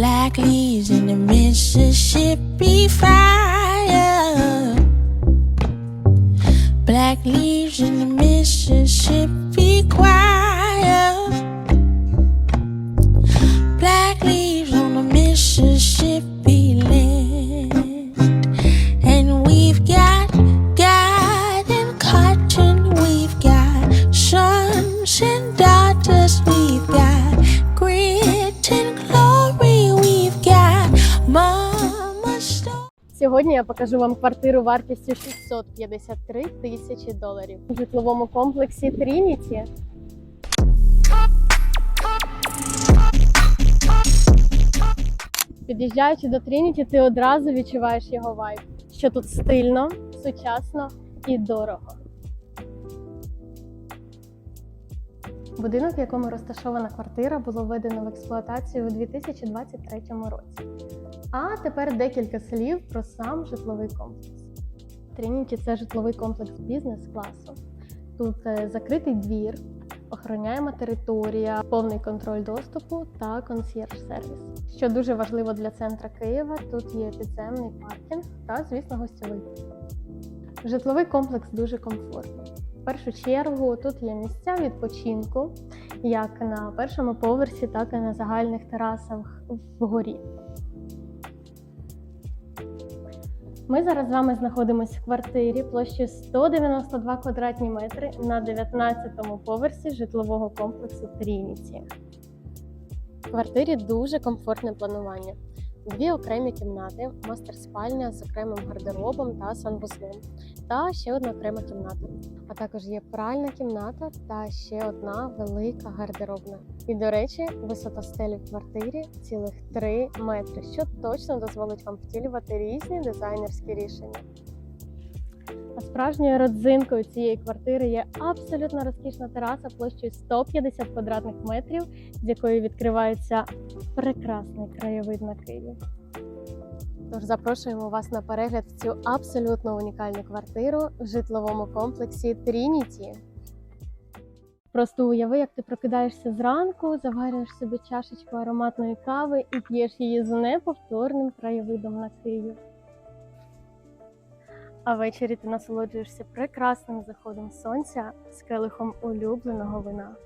Black leaves in the Mississippi fire. Black leaves in the Mississippi choir. Black leaves on the Mississippi Сьогодні я покажу вам квартиру вартістю 653 тисячі доларів у житловому комплексі Трініті. Під'їжджаючи до Трініті, ти одразу відчуваєш його вайб, що тут стильно, сучасно і дорого. Будинок, в якому розташована квартира, було введено в експлуатацію у 2023 році. А тепер декілька слів про сам житловий комплекс. Трініті це житловий комплекс бізнес-класу. Тут е, закритий двір, охороняємо територія, повний контроль доступу та консьєрж-сервіс. Що дуже важливо для центра Києва, тут є підземний паркінг та, звісно, гостьовий. Житловий комплекс дуже комфортний. В першу чергу тут є місця відпочинку, як на першому поверсі, так і на загальних терасах вгорі. Ми зараз з вами знаходимося в квартирі площею 192 квадратні метри на 19-му поверсі житлового комплексу Трініті. В квартирі дуже комфортне планування. Дві окремі кімнати, мастер-спальня з окремим гардеробом та санвузлом, та ще одна окрема кімната. А також є пральна кімната та ще одна велика гардеробна. І, до речі, висота стелі в квартирі цілих 3 метри, що точно дозволить вам втілювати різні дизайнерські рішення. А справжньою родзинкою цієї квартири є абсолютно розкішна тераса площею 150 квадратних метрів, з якої відкривається прекрасний краєвид на Київ. Тож запрошуємо вас на перегляд в цю абсолютно унікальну квартиру в житловому комплексі Трініті. Просто уяви, як ти прокидаєшся зранку, заварюєш собі чашечку ароматної кави і п'єш її з неповторним краєвидом на Київ. А ввечері ти насолоджуєшся прекрасним заходом сонця з келихом улюбленого вина.